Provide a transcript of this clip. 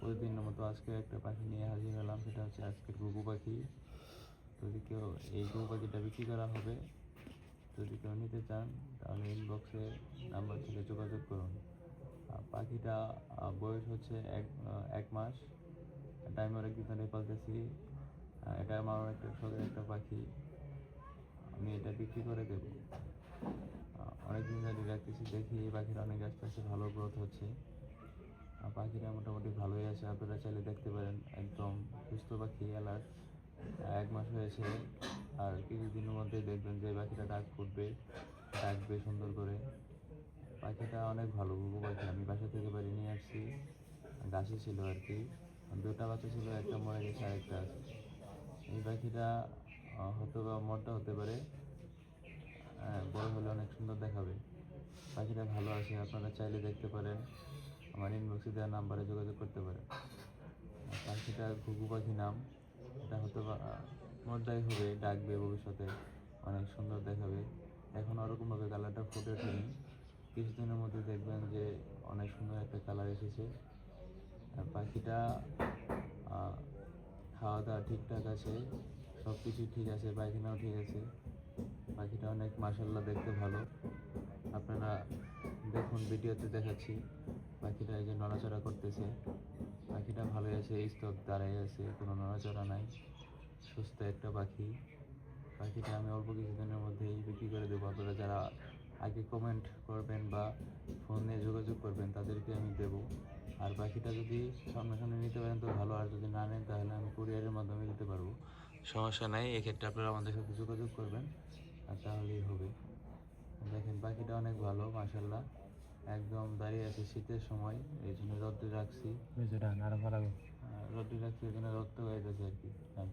প্রতিদিনের মতো আজকে একটা পাখি নিয়ে হাজির হলাম সেটা হচ্ছে আজকের ঘুঘু পাখি। যদি কেউ এই ঘুঘু পাখিটা বিক্রি করা হবে যদি কেউ নিতে চান তাহলে ইনবক্সে নাম্বার থেকে যোগাযোগ করুন। পাখিটা বয়স হচ্ছে এক এক মাস। এটা আমি অনেকদিন ধরে পালতেছি এটা আমার একটা শখের একটা পাখি। আমি এটা বিক্রি করে দেবো। আহ, অনেকদিন ধরে রাখতেছি দেখি এই পাখিটা অনেক আস্তে আস্তে ভালো গ্রোথ হচ্ছে। পাখিটা মোটামুটি ভালোই আছে আপনারা চাইলে দেখতে পারেন একদম সুস্থ পাখি অ্যালার্ট এক মাস হয়েছে আর কিছুদিনের মধ্যে দেখবেন যে পাখিটা ডাক ফুটবে ডাকবে সুন্দর করে। পাখিটা অনেক ভালো গুগু পাখি আমি বাসা থেকে বাড়ি নিয়ে আসছি গাছে ছিল আর কি। দুটা বাচ্চা ছিল একটা মরে গেছে আরেকটা আছে। এই পাখিটা হয়তো বা মরটা হতে পারে। হ্যাঁ, বড় হলে অনেক সুন্দর দেখাবে। পাখিটা ভালো আছে আপনারা চাইলে দেখতে পারেন। আমার ইনবক্সে দেওয়া নাম্বারে যোগাযোগ করতে পারেন আর পাখিটা ঘুঘু পাখি নাম এটা হয়তো বা মর্দাই হবে, ডাকবে ভবিষ্যতে, অনেক সুন্দর দেখাবে। এখন ওরকমভাবে কালারটা ফুটে ওঠেনি। কিছুদিনের মধ্যে দেখবেন যে অনেক সুন্দর একটা কালার এসেছে। আর পাখিটা খাওয়া দাওয়া ঠিকঠাক আছে সব কিছু ঠিক আছে, পায়খানাও ঠিক আছে। পাখিটা অনেক মাসাল্লাহ দেখতে ভালো। আপনারা দেখুন, ভিডিওতে দেখাচ্ছি। পাখিটা এই যে নড়াচড়া করতেছে। পাখিটা ভালোই আছে স্তব দাঁড়াই আছে, কোনো নড়াচড়া নাই। সুস্থ একটা পাখি। পাখিটা আমি অল্প কিছুদিনের মধ্যেই বিক্রি করে দেবো। আপনারা যারা আগে কমেন্ট করবেন বা ফোন নিয়ে যোগাযোগ করবেন, তাদেরকে আমি দেবো। আর পাখিটা যদি সামনাসামনি নিতে পারেন, তো ভালো। আর যদি না নেন, তাহলে আমি কুরিয়ারের মাধ্যমে দিতে পারব। সমস্যা নাই, এক্ষেত্রে আপনারা আমাদের সাথে যোগাযোগ করবেন। আর তাহলেই হবে। দেখেন, পাখিটা অনেক ভালো মাসাল্লাহ একদম দাঁড়িয়ে আছে শীতের সময় এই জন্য রোদ্রে রাখছি। ভালো রোদ্রে রাখছি এই জন্য রোদ হয়ে গেছে আর কি হ্যাঁ